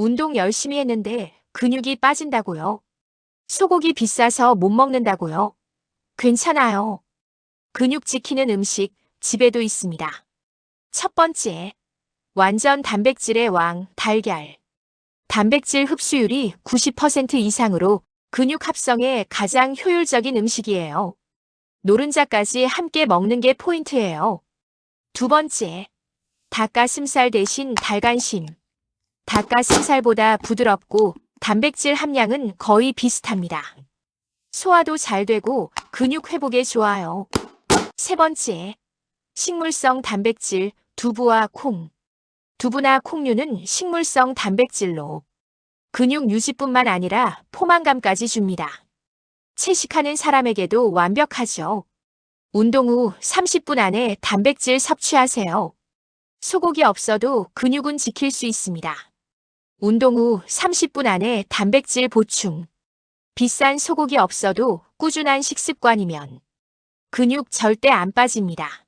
운동 열심히 했는데 근육이 빠진다고요. 소고기 비싸서 못 먹는다고요. 괜찮아요. 근육 지키는 음식 집에도 있습니다. 첫 번째, 완전 단백질의 왕, 달걀. 단백질 흡수율이 90% 이상으로 근육 합성에 가장 효율적인 음식이에요. 노른자까지 함께 먹는 게 포인트예요. 두 번째, 닭가슴살 대신 달간심. 닭가슴살보다 부드럽고 단백질 함량은 거의 비슷합니다. 소화도 잘 되고 근육 회복에 좋아요. 세 번째, 식물성 단백질, 두부와 콩. 두부나 콩류는 식물성 단백질로 근육 유지뿐만 아니라 포만감까지 줍니다. 채식하는 사람에게도 완벽하죠. 운동 후 30분 안에 단백질 섭취하세요. 소고기 없어도 근육은 지킬 수 있습니다. 운동 후 30분 안에 단백질 보충. 비싼 소고기 없어도 꾸준한 식습관이면 근육 절대 안 빠집니다.